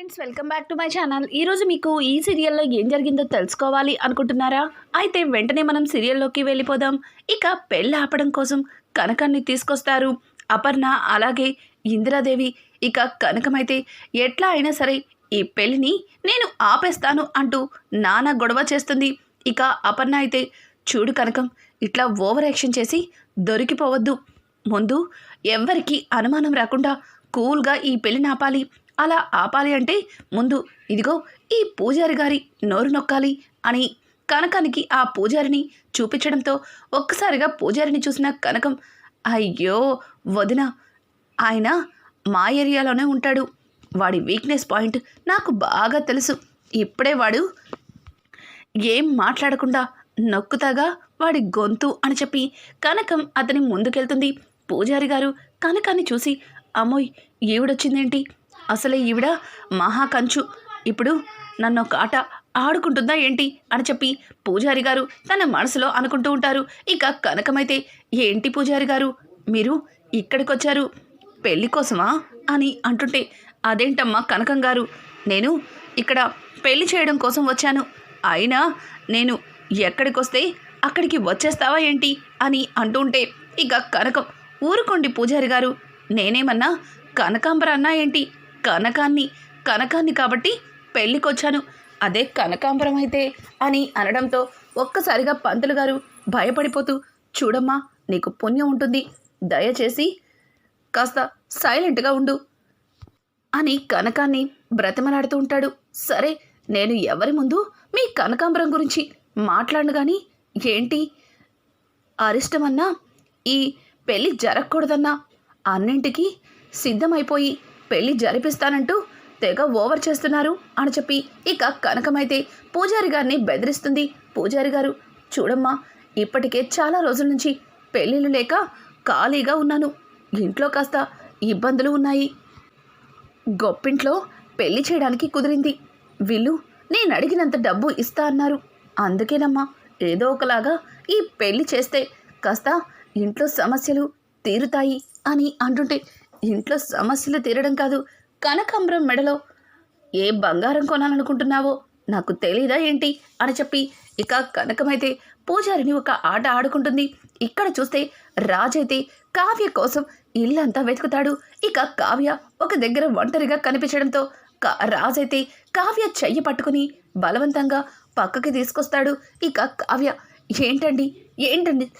Friends welcome back to my channel. ఈరోజు మీకు ఈ సీరియల్లో ఏం జరిగిందో తెలుసుకోవాలి అనుకుంటున్నారా? అయితే వెంటనే మనం సీరియల్లోకి వెళ్ళిపోదాం. ఇక పెళ్ళి ఆపడం కోసం కనకాన్ని తీసుకొస్తారు అపర్ణ అలాగే ఇందిరాదేవి. ఇక కనకమైతే ఎట్లా అయినా సరే ఈ పెళ్ళిని నేను ఆపేస్తాను అంటూ నానా గొడవ చేస్తుంది. ఇక అపర్ణ అయితే చూడు కనకం ఇట్లా ఓవర్ యాక్షన్ చేసి దొరికిపోవద్దు. ముందు ఎవ్వరికీ అనుమానం రాకుండా కూల్గా ఈ పెళ్ళిని ఆపాలి. అలా ఆపాలి అంటే ముందు ఇదిగో ఈ పూజారి గారి నోరు నొక్కాలి అని కనకానికి ఆ పూజారిని చూపించడంతో ఒక్కసారిగా పూజారిని చూసిన కనకం అయ్యో వదిన ఆయన మా ఏరియాలోనే ఉంటాడు. వాడి వీక్నెస్ పాయింట్ నాకు బాగా తెలుసు. ఇప్పుడే వాడు ఏం మాట్లాడకుండా నొక్కుతాగా వాడి గొంతు అని చెప్పి కనకం అతని ముందుకెళ్తుంది. పూజారి గారు కనకాన్ని చూసి అమ్మోయ్ ఈవిడొచ్చిందేంటి? అసలే ఈవిడ మహాకంచు ఇప్పుడు నన్ను ఒక ఆట ఆడుకుంటుందా ఏంటి? అని చెప్పి పూజారి గారు తన మనసులో అనుకుంటూ ఉంటారు. ఇక కనకమైతే ఏంటి పూజారి గారు? మీరు ఇక్కడికొచ్చారు. పెళ్ళి కోసమా? అని అంటుంటే అదేంటమ్మా కనకం గారు? నేను ఇక్కడ పెళ్ళి చేయడం కోసం వచ్చాను. అయినా నేను ఎక్కడికొస్తే అక్కడికి వచ్చేస్తావా ఏంటి? అని అంటుంటే ఇక కనకం ఊరుకోండి పూజారి గారు. నేనేమన్నా కనకాంబర అన్నా ఏంటి? కనకాన్ని కనకాన్ని కాబట్టి పెళ్ళికొచ్చాను. అదే కనకాంబరం అయితే అని అనడంతో ఒక్కసారిగా పంతులు గారు భయపడిపోతూ చూడమ్మా నీకు పుణ్యం ఉంటుంది. దయచేసి కాస్త సైలెంట్గా ఉండు అని కనకాన్ని బ్రతిమలాడుతూ ఉంటాడు. సరే నేను ఎవరి ముందు మీ కనకాంబరం గురించి మాట్లాడను కానీ ఏంటి? అరిష్టమన్నా ఈ పెళ్ళి జరగకూడదన్నా అన్నింటికి సిద్ధమైపోయి పెళ్ళి జరిపిస్తానంటూ తెగ ఓవర్ చేస్తున్నారు అని చెప్పి ఇక కనకమైతే పూజారి గారిని బెదిరిస్తుంది. పూజారి గారు చూడమ్మా ఇప్పటికే చాలా రోజుల నుంచి పెళ్ళిళ్ళు లేక ఖాళీగా ఉన్నాను. ఇంట్లో కాస్త ఇబ్బందులు ఉన్నాయి. గొప్పింట్లో పెళ్ళి చేయడానికి కుదిరింది. వీళ్ళు నేను అడిగినంత డబ్బు ఇస్తా అన్నారు. అందుకేనమ్మా ఏదో ఒకలాగా ఈ పెళ్ళి చేస్తే కాస్త ఇంట్లో సమస్యలు తీరుతాయి అని అంటుంటే ఇంట్లో సమస్యలు తీరడం కాదు. కనకాంబరం మెడలో ఏ బంగారం కొనాలనుకుంటున్నావో నాకు తెలీదా ఏంటి? అని చెప్పి ఇక కనకమైతే పూజారిని ఒక ఆట ఆడుకుంటుంది. ఇక్కడ చూస్తే రాజైతే కావ్య కోసం ఇల్లంతా వెతుకుతాడు. ఇక కావ్య ఒక దగ్గర ఒంటరిగా కనిపించడంతో రాజైతే కావ్య చెయ్యి పట్టుకుని బలవంతంగా పక్కకి తీసుకొస్తాడు. ఇక కావ్య ఏంటండి? ఏంటండి?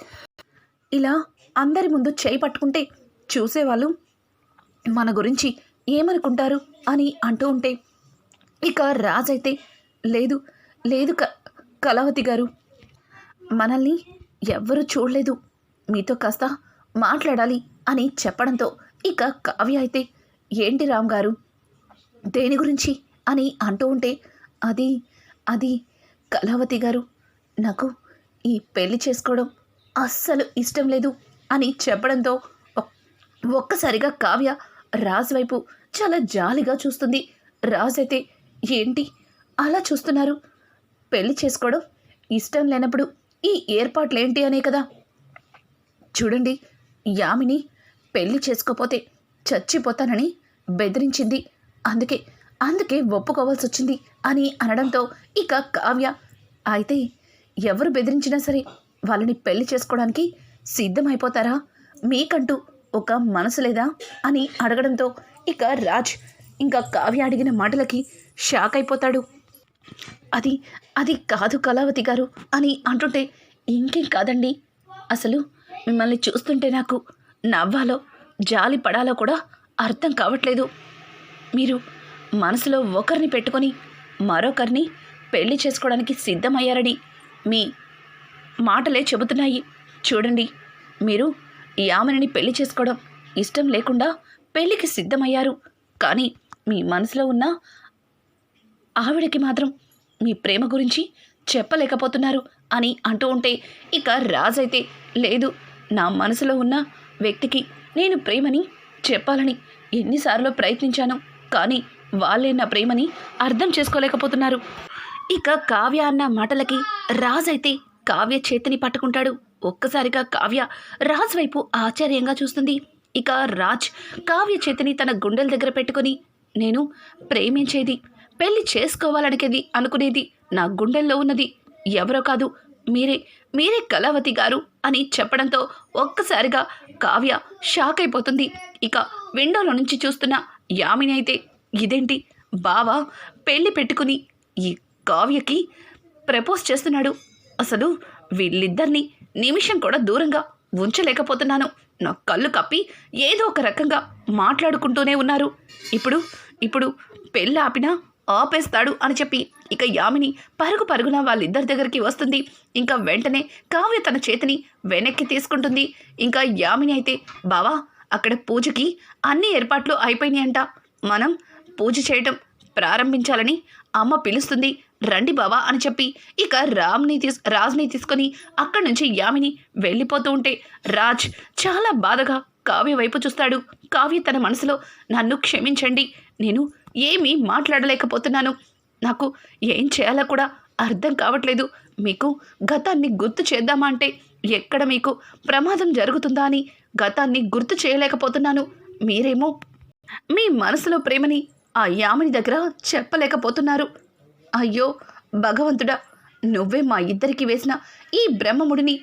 ఇలా అందరి ముందు చేయి పట్టుకుంటే చూసేవాళ్ళు మన గురించి ఏమనుకుంటారు అని అంటూ ఉంటే ఇక రాజైతే లేదు లేదు క కలవతి గారు. మనల్ని ఎవ్వరూ చూడలేదు. మీతో కాస్త మాట్లాడాలి అని చెప్పడంతో ఇక కావ్య అయితే ఏంటి రామ్ గారు? దేని గురించి? అని అంటూ ఉంటే అది అది కళావతి గారు. నాకు ఈ పెళ్ళి చేసుకోవడం అస్సలు ఇష్టం లేదు అని చెప్పడంతో ఒక్కసారిగా కావ్య రాజు వైపు చాలా జాలిగా చూస్తుంది. రాజు అయితే ఏంటి? అలా చూస్తున్నారు? పెళ్ళి చేసుకోవడం ఇష్టం లేనప్పుడు ఈ ఏర్పాట్లేంటి అనే కదా? చూడండి యామిని పెళ్ళి చేసుకోపోతే చచ్చిపోతానని బెదిరించింది. అందుకే అందుకే ఒప్పుకోవాల్సి వచ్చింది అని అనడంతో ఇక కావ్య అయితే ఎవరు బెదిరించినా సరే వాళ్ళని పెళ్ళి చేసుకోవడానికి సిద్ధమైపోతారా? మీకంటూ ఒక మనసు లేదా? అని అడగడంతో ఇక రాజ్ ఇంకా కావ్య అడిగిన మాటలకి షాక్ అయిపోతాడు. అది అది కాదు కళావతి గారు అని అంటుంటే ఇంకేం కాదండి. అసలు మిమ్మల్ని చూస్తుంటే నాకు నవ్వాలో జాలి పడాలో కూడా అర్థం కావట్లేదు. మీరు మనసులో ఒకరిని పెట్టుకొని మరొకరిని పెళ్ళి చేసుకోవడానికి సిద్ధమయ్యారని మీ మాటలే చెబుతున్నాయి. చూడండి మీరు యామనిని పెళ్ళి చేసుకోవడం ఇష్టం లేకుండా పెళ్ళికి సిద్ధమయ్యారు. కానీ మీ మనసులో ఉన్న ఆవిడకి మాత్రం మీ ప్రేమ గురించి చెప్పలేకపోతున్నారు అని అంటూ ఉంటే ఇక రాజైతే లేదు. నా మనసులో ఉన్న వ్యక్తికి నేను ప్రేమని చెప్పాలని ఎన్నిసార్లు ప్రయత్నించాను. కానీ వాళ్ళే నా ప్రేమని అర్థం చేసుకోలేకపోతున్నారు. ఇక కావ్య అన్న మాటలకి రాజైతే కావ్య చేతిని పట్టుకుంటాడు. ఒక్కసారిగా కావ్య రాజ్ వైపు ఆశ్చర్యంగా చూస్తుంది. ఇక రాజ్ కావ్య చేతిని తన గుండెల దగ్గర పెట్టుకొని నేను ప్రేమించేది పెళ్ళి చేసుకోవాలనికేది అనుకునేది నా గుండెల్లో ఉన్నది. ఎవరో కాదు మీరే మీరే కళావతి గారు అని చెప్పడంతో ఒక్కసారిగా కావ్య షాక్ అయిపోతుంది. ఇక విండోలో నుంచి చూస్తున్న యామిని అయితే ఇదేంటి బావా పెళ్ళి పెట్టుకుని ఈ కావ్యకి ప్రపోజ్ చేస్తున్నాడు. అసలు వీళ్ళిద్దరిని నిమిషం కూడా దూరంగా ఉంచలేకపోతున్నాను. నా కళ్ళు కప్పి ఏదో ఒక రకంగా మాట్లాడుకుంటూనే ఉన్నారు. ఇప్పుడు ఇప్పుడు పెళ్ళి ఆపినా ఆపేస్తాడు అని చెప్పి ఇక యామిని పరుగు పరుగున వాళ్ళిద్దరి దగ్గరికి వస్తుంది. ఇంకా వెంటనే కావ్య తన చేతిని వెనక్కి తీసుకుంటుంది. ఇంకా యామిని అయితే బావా అక్కడ పూజకి అన్ని ఏర్పాట్లు అయిపోయినాయంట. మనం పూజ చేయటం ప్రారంభించాలని అమ్మ పిలుస్తుంది. రండి బావా అని చెప్పి ఇక రామ్ని తీసు రాజ్ని తీసుకొని అక్కడి నుంచి యామిని వెళ్ళిపోతూ ఉంటే రాజ్ చాలా బాధగా కావ్య వైపు చూస్తాడు. కావ్య తన మనసులో నన్ను క్షమించండి నేను ఏమీ మాట్లాడలేకపోతున్నాను. నాకు ఏం చేయాలో కూడా అర్థం కావట్లేదు. మీకు గతాన్ని గుర్తు చేద్దామా అంటే ఎక్కడ మీకు ప్రమాదం జరుగుతుందా అని గతాన్ని గుర్తు చేయలేకపోతున్నాను. మీరేమో మీ మనసులో ప్రేమని ఆ యామిని దగ్గర చెప్పలేకపోతున్నారు. అయ్యో భగవంతుడా నువ్వే మా ఇద్దరికి వేసిన ఈ బ్రహ్మముడిని.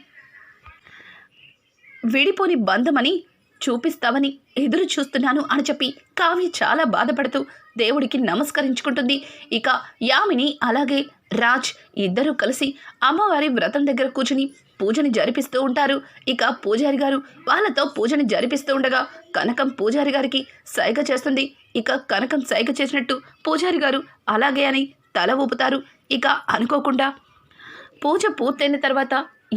విడిపోని బంధమని చూపిస్తావని ఎదురు చూస్తున్నాను అని చెప్పి కావ్య చాలా బాధపడుతూ దేవుడికి నమస్కరించుకుంటుంది. ఇక యామిని అలాగే రాజ్ ఇద్దరూ కలిసి అమ్మవారి వ్రతం దగ్గర కూర్చుని పూజని జరిపిస్తూ ఉంటారు. ఇక పూజారి గారు వాళ్ళతో పూజని జరిపిస్తూ ఉండగా కనకం పూజారి గారికి సైగ చేస్తుంది. ఇక కనకం సైగ చేసినట్టు పూజారి గారు అలాగే అని తల ఊపుతారు. ఇక అనుకోకుండా పూజ పూర్తయిన తర్వాత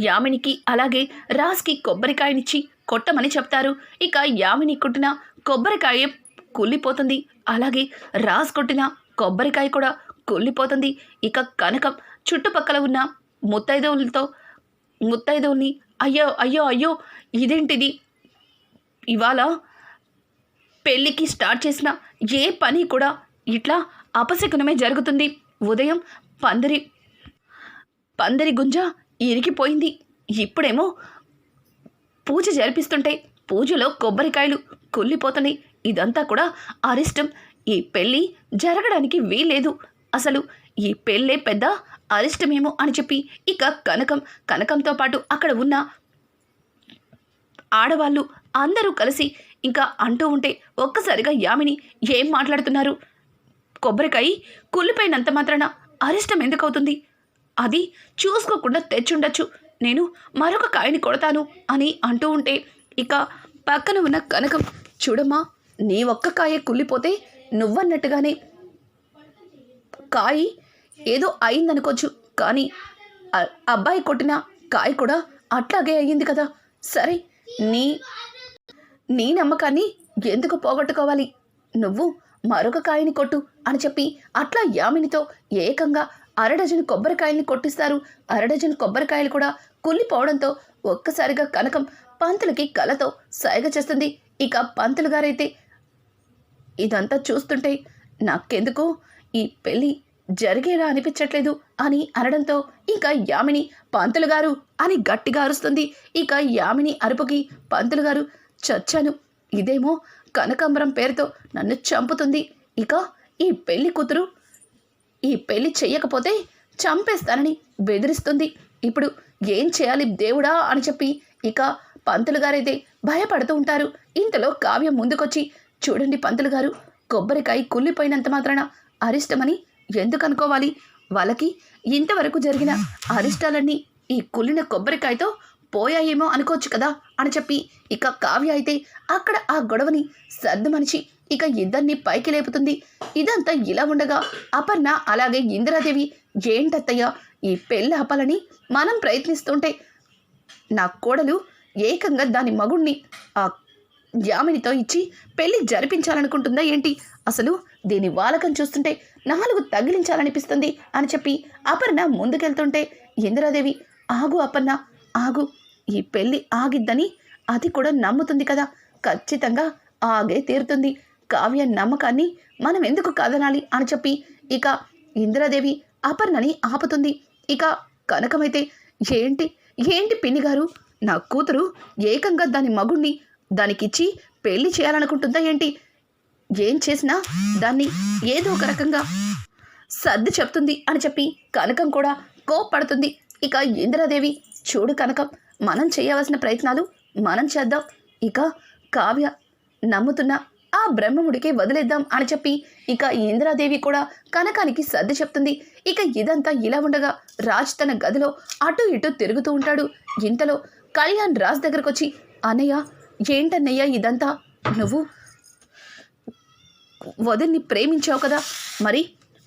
యామినికి అలాగే రాజ్కి కొబ్బరికాయనిచ్చి కొట్టమని చెప్తారు. ఇక యామిని కొట్టిన కొబ్బరికాయ కుళ్ళిపోతుంది. అలాగే రాజ్ కొట్టిన కొబ్బరికాయ కూడా కుళ్ళిపోతుంది. ఇక కనకం చుట్టుపక్కల ఉన్న ముత్తైదవులతో ముత్తైదవుల్ని అయ్యో అయ్యో అయ్యో ఇదేంటిది? ఇవాళ పెళ్ళికి స్టార్ట్ చేసిన ఏ పని కూడా ఇట్లా అపశకునమే జరుగుతుంది. ఉదయం పందిరి పందిరి గుంజ ఇరికిపోయింది ఇప్పుడేమో పూజ జరిపిస్తుంటే పూజలో కొబ్బరికాయలు కుళ్ళిపోతున్నాయి. ఇదంతా కూడా అరిష్టం. ఈ పెళ్ళి జరగడానికి వీల్లేదు. అసలు ఈ పెళ్ళే పెద్ద అరిష్టమేమో అని చెప్పి ఇక కనకం కనకంతో పాటు అక్కడ ఉన్న ఆడవాళ్ళు అందరూ కలిసి ఇంకా అంటూ ఉంటే ఒక్కసారిగా యామిని ఏం మాట్లాడుతున్నారు? కొబ్బరికాయ కుళ్ళిపోయినంత మాత్రాన అరిష్టం ఎందుకు అవుతుంది అది చూసుకోకుండా తెచ్చుండొచ్చు. నేను మరొక కాయని కొడతాను అని అంటూ ఉంటే ఇక పక్కన ఉన్న కనకం చూడమ్మా నీ ఒక్క కాయ కుళ్ళిపోతే నువ్వన్నట్టుగానే కాయ ఏదో అయిందనుకోవచ్చు. కానీ అబ్బాయి కొట్టిన కాయ కూడా అట్లాగే అయ్యింది కదా. సరే నీ నీ నమ్మకాన్ని ఎందుకు పోగొట్టుకోవాలి? నువ్వు మరొక కాయని కొట్టు అని చెప్పి అట్లా యామినితో ఏకంగా అరడజన్ కొబ్బరికాయల్ని కొట్టిస్తారు. అరడజన్ కొబ్బరికాయలు కూడా కుళ్ళిపోవడంతో ఒక్కసారిగా కనకం పంతులకి కలతో సైగ చేస్తుంది. ఇక పంతులు గారైతే ఇదంతా చూస్తుంటే నాకెందుకో ఈ పెళ్ళి జరిగేలా అనిపించట్లేదు అని అనడంతో ఇక యామిని పంతులు గారు అని గట్టిగా అరుస్తుంది. ఇక యామిని అరుపుకి పంతులు గారు చచ్చాను. ఇదేమో కనకాంబరం పేరుతో నన్ను చంపుతుంది. ఇక ఈ పెళ్ళి కూతురు ఈ పెళ్ళి చెయ్యకపోతే చంపేస్తానని బెదిరిస్తుంది. ఇప్పుడు ఏం చేయాలి దేవుడా అని చెప్పి ఇక పంతులు గారైతే భయపడుతూ ఉంటారు. ఇంతలో కావ్యం ముందుకొచ్చి చూడండి పంతులు గారు కొబ్బరికాయ కుళ్ళిపోయినంత మాత్రాన అరిష్టమని ఎందుకు అనుకోవాలి? వాళ్ళకి ఇంతవరకు జరిగిన అరిష్టాలన్నీ ఈ కుళ్ళిన కొబ్బరికాయతో పోయాయేమో అనుకోవచ్చు కదా అని చెప్పి ఇక కావ్య అయితే అక్కడ ఆ గొడవని సర్దుమనిచి ఇక ఇద్దరిని పైకి లేపుతుంది. ఇదంతా ఇలా ఉండగా అపర్ణ అలాగే ఇందిరాదేవి ఏంటత్తయ్య ఈ పెళ్ళి ఆపాలని మనం ప్రయత్నిస్తుంటే నా కోడలు ఏకంగా దాని మగుణ్ణి ఆ యామినితో ఇచ్చి పెళ్ళి జరిపించాలనుకుంటుందా ఏంటి? అసలు దీని వాలకం చూస్తుంటే నాలుగు తగిలించాలనిపిస్తుంది అని చెప్పి అపర్ణ ముందుకెళ్తుంటే ఇందిరాదేవి ఆగు అపర్ణ ఆగు. ఈ పెళ్ళి ఆగిద్దని అది కూడా నమ్ముతుంది కదా. ఖచ్చితంగా ఆగే తీరుతుంది. కావ్య నమ్మకాన్ని మనం ఎందుకు కదనాలి అని చెప్పి ఇక ఇందిరాదేవి అపర్ణని ఆపుతుంది. ఇక కనకమైతే ఏంటి? ఏంటి పిన్ని గారు నా కూతురు ఏకంగా దాని మగుణ్ణి దానికిచ్చి పెళ్ళి చేయాలనుకుంటుందా ఏంటి? ఏం చేసినా దాన్ని ఏదో ఒక రకంగా సర్ది చెప్తుంది అని చెప్పి కనకం కూడా కోప్పడుతుంది. ఇక ఇందిరాదేవి చూడు కనకం మనం చేయవలసిన ప్రయత్నాలు మనం చేద్దాం. ఇక కావ్య నమ్ముతున్న ఆ బ్రహ్మముడికి వదిలేద్దాం అని చెప్పి ఇక ఇంద్రాదేవి కూడా కనకానికి సర్ది చెప్తుంది. ఇక ఇదంతా ఇలా ఉండగా రాజ్ తన గదిలో అటు ఇటు తిరుగుతూ ఉంటాడు. ఇంతలో కళ్యాణ్ రాజ్ దగ్గరకు వచ్చి అన్నయ్య ఏంటన్నయ్య ఇదంతా? నువ్వు వదిన్ని ప్రేమించావు కదా. మరి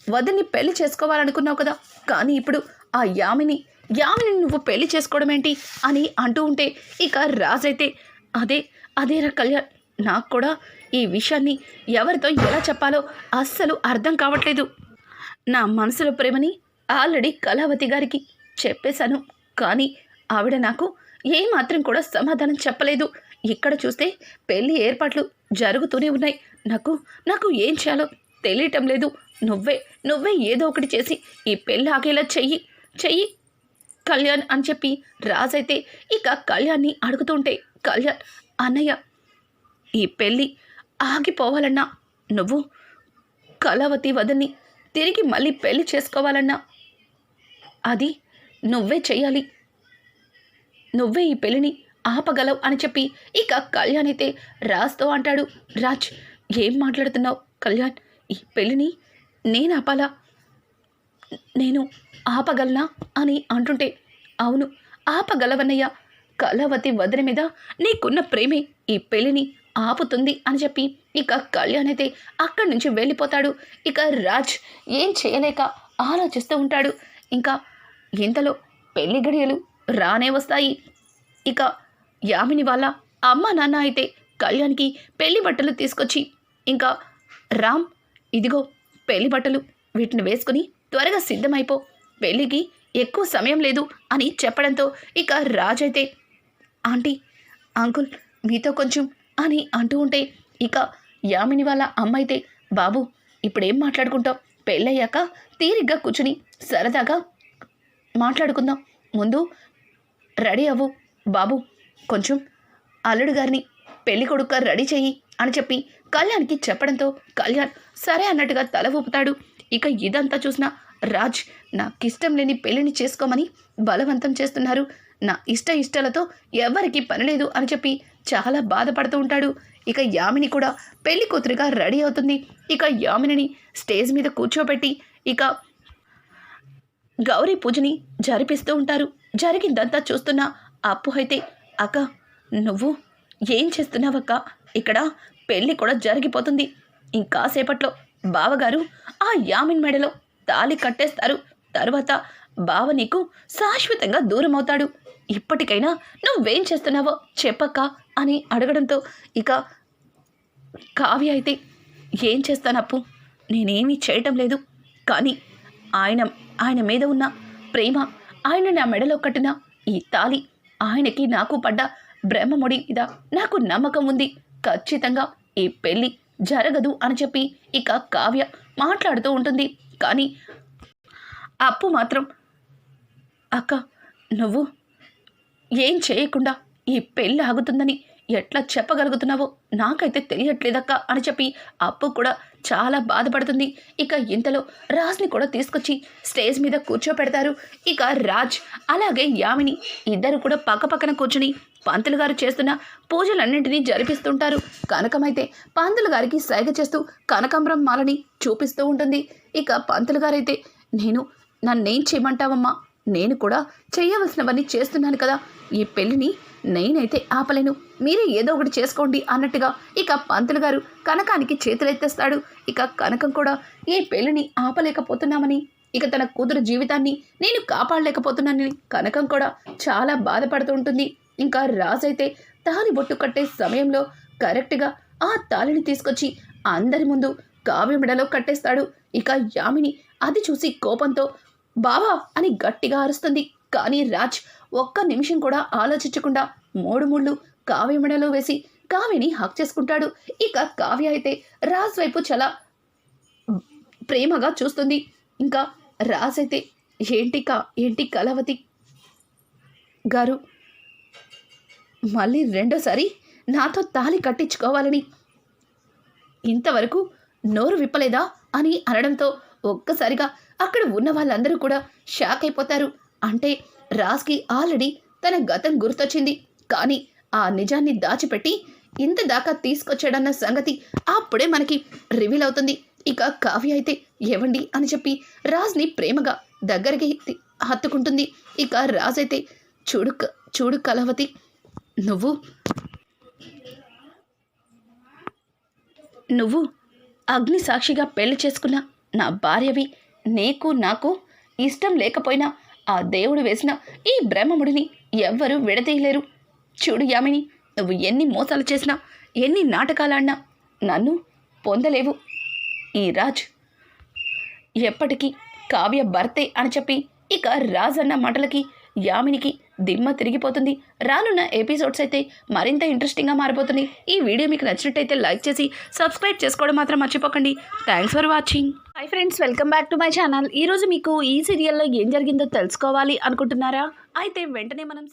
వదిన్ని పెళ్ళి చేసుకోవాలనుకున్నావు కదా. కానీ ఇప్పుడు ఆ యామిని యామిని నువ్వు పెళ్ళి చేసుకోవడం ఏంటి అని అంటూ ఉంటే ఇక రాజైతే అదే అదేరా కళ్యాణ్ నాకు కూడా ఈ విషయాన్ని ఎవరితో ఎలా చెప్పాలో అస్సలు అర్థం కావట్లేదు. నా మనసులో ప్రేమని ఆల్రెడీ కళావతి గారికి చెప్పేశాను. కానీ ఆవిడ నాకు ఏమాత్రం కూడా సమాధానం చెప్పలేదు. ఇక్కడ చూస్తే పెళ్ళి ఏర్పాట్లు జరుగుతూనే ఉన్నాయి. నాకు నాకు ఏం చేయాలో తెలియటం లేదు. నువ్వే నువ్వే ఏదో ఒకటి చేసి ఈ పెళ్ళి ఆగేలా చెయ్యి చెయ్యి. కళ్యాణ్ అని చెప్పి రాజైతే ఇక కళ్యాణ్ని అడుగుతుంటే కళ్యాణ్ అన్నయ్య ఈ పెళ్ళి ఆగిపోవాలన్నా నువ్వు కళావతి వదని తిరిగి మళ్ళీ పెళ్ళి చేసుకోవాలన్నా అది నువ్వే చేయాలి నువ్వే ఈ పెళ్ళిని ఆపగలవు అని చెప్పి ఇక కళ్యాణ్ అయితే రాజ్తో అంటాడు రాజ్ ఏం మాట్లాడుతున్నావు కళ్యాణ్? ఈ పెళ్ళిని నేను ఆపాలా? నేను ఆపగలనా అని అంటుంటే అవును ఆపగలవన్నయ్య. కళావతి వదిన మీద నీకున్న ప్రేమే ఈ పెళ్ళిని ఆపుతుంది అని చెప్పి ఇక కళ్యాణ్ అయితే అక్కడి నుంచి వెళ్ళిపోతాడు. ఇక రాజ్ ఏం చేయలేక ఆలోచిస్తూ ఉంటాడు. ఇంకా ఇంతలో పెళ్ళి గడియలు రానే వస్తాయి. ఇక యామిని వాళ్ళ అమ్మ నాన్న అయితే కళ్యాణ్కి పెళ్ళి బట్టలు తీసుకొచ్చి ఇంకా రామ్ ఇదిగో పెళ్ళి బట్టలు వీటిని వేసుకుని త్వరగా సిద్ధమైపో. పెళ్ళికి ఎక్కువ సమయం లేదు అని చెప్పడంతో ఇక రాజైతే ఆంటీ అంకుల్ మీతో కొంచెం అని అంటూ ఉంటే ఇక యామిని వాళ్ళ అమ్మ అయితే బాబు ఇప్పుడేం మాట్లాడుకుంటాం పెళ్ళయ్యాక తీరిగ్గా కూర్చుని సరదాగా మాట్లాడుకుందాం. ముందు రెడీ అవ్వు. బాబు కొంచెం అల్లుడు గారిని పెళ్ళి కొడుక రెడీ చెయ్యి అని చెప్పి కళ్యాణ్కి చెప్పడంతో కళ్యాణ్ సరే అన్నట్టుగా తల ఊపుతాడు. ఇక ఇదంతా చూసిన రాజ్ నాకిష్టం లేని పెళ్ళిని చేసుకోమని బలవంతం చేస్తున్నారు. నా ఇష్ట ఇష్టాలతో ఎవరికి పని లేదు అని చెప్పి చాలా బాధపడుతూ ఉంటాడు. ఇక యామిని కూడా పెళ్ళి కూతురుగా రెడీ అవుతుంది. ఇక యామినిని స్టేజ్ మీద కూర్చోబెట్టి ఇక గౌరీ పూజని జరిపిస్తూ ఉంటారు. జరిగిందంతా చూస్తున్న అప్పు అయితే అక్క నువ్వు ఏం చేస్తున్నావక్క? ఇక్కడ పెళ్ళి కూడా జరిగిపోతుంది. ఇంకాసేపట్లో బావగారు ఆ యామిన్ మెడలో తాళి కట్టేస్తారు. తర్వాత బావ నీకు శాశ్వతంగా దూరమవుతాడు. ఇప్పటికైనా నువ్వేం చేస్తున్నావో చెప్పక్క అని అడగడంతో ఇక కావ్య అయితే ఏం చేస్తానప్పు? నేనేమీ చేయటం లేదు. కానీ ఆయన ఆయన మీద ఉన్న ప్రేమ ఆయన నా మెడలో కట్టిన ఈ తాలి ఆయనకి నాకు పడ్డ బ్రహ్మముడి మీద నాకు నమ్మకం ఉంది. ఖచ్చితంగా ఈ పెళ్ళి జరగదు అని చెప్పి ఇక కావ్య మాట్లాడుతూ ఉంటుంది. కానీ అప్పు మాత్రం అక్క నువ్వు ఏం చేయకుండా ఈ పెళ్ళి ఆగుతుందని ఎట్లా చెప్పగలుగుతున్నావో నాకైతే తెలియట్లేదక్క అని చెప్పి అప్పు కూడా చాలా బాధపడుతుంది. ఇక ఇంతలో రాజ్ని కూడా తీసుకొచ్చి స్టేజ్ మీద కూర్చోపెడతారు. ఇక రాజ్ అలాగే యామిని ఇద్దరు కూడా పక్కపక్కన కూర్చుని పంతులు గారు చేస్తున్న పూజలన్నింటినీ జరిపిస్తుంటారు. కనకమైతే పంతులు గారికి సైగ చేస్తూ కనకాంబరం మాలని చూపిస్తూ ఉంటుంది. ఇక పంతులు గారైతే నేను నన్నేం చేయమంటావమ్మా? నేను కూడా చేయవలసినవన్నీ చేస్తున్నాను కదా. ఈ పెళ్ళిని నేనైతే ఆపలేను. మీరే ఏదో ఒకటి చేసుకోండి అన్నట్టుగా ఇక పంతులు గారు కనకానికి చేతులెత్తేస్తాడు. ఇక కనకం కూడా ఈ పెళ్ళిని ఆపలేకపోతున్నామని ఇక తన కూతురు జీవితాన్ని నేను కాపాడలేకపోతున్నానని కనకం కూడా చాలా బాధపడుతూ ఉంటుంది. ఇంకా రాజైతే తాలి బొట్టు కట్టే సమయంలో కరెక్ట్గా ఆ తాళిని తీసుకొచ్చి అందరి ముందు కావ్య మెడలో కట్టేస్తాడు. ఇక యామిని అది చూసి కోపంతో బావా అని గట్టిగా అరుస్తుంది. కానీ రాజ్ ఒక్క నిమిషం కూడా ఆలోచించకుండా మూడు ముళ్ళు కావ్య మెడలో వేసి కావ్యని హక్ చేసుకుంటాడు. ఇక కావ్య అయితే రాజ్ వైపు చాలా ప్రేమగా చూస్తుంది. ఇంకా రాజ్ అయితే ఏంటి కా ఏంటి కలవతి గారు? మళ్ళీ రెండోసారి నాతో తాళి కట్టించుకోవాలని ఇంతవరకు నోరు విప్పలేదా అని అనడంతో ఒక్కసారిగా అక్కడ ఉన్న వాళ్ళందరూ కూడా షాక్ అయిపోతారు. అంటే రాజ్కి ఆల్రెడీ తన గతం గుర్తొచ్చింది. కానీ ఆ నిజాన్ని దాచిపెట్టి ఇంత దాకా తీసుకొచ్చాడన్న సంగతి అప్పుడే మనకి రివీల్ అవుతుంది. ఇక కావ్య అయితే ఏవండి అని చెప్పి రాజ్ని ప్రేమగా దగ్గరికి హత్తుకుంటుంది. ఇక రాజ్ అయితే చూడు చూడు కలవతి నువ్వు నువ్వు అగ్ని సాక్షిగా పెళ్ళి చేసుకున్న నా భార్యవి నీకు నాకు ఇష్టం లేకపోయినా ఆ దేవుడు వేసిన ఈ బ్రహ్మముడిని ఎవ్వరూ విడదీయలేరు. చూడు యామిని నువ్వు ఎన్ని మోసాలు చేసినా ఎన్ని నాటకాలాడినా నన్ను పొందలేవు. ఈ రాజ్ ఎప్పటికీ కావ్య భర్తే అని చెప్పి ఇక రాజ్ అన్న మాటలకి యామినికి దిమ్మ తిరిగిపోతుంది. రానున్న ఎపిసోడ్స్ అయితే మరింత ఇంట్రెస్టింగ్గా మారిపోతుంది. ఈ వీడియో మీకు నచ్చినట్టయితే లైక్ చేసి సబ్స్క్రైబ్ చేసుకోవడం మాత్రం మర్చిపోకండి. Thanks for watching hi friends welcome back to my channel ఈరోజు మీకు ఈ సీరియల్లో ఏం జరిగిందో తెలుసుకోవాలి అనుకుంటున్నారా? అయితే వెంటనే మనం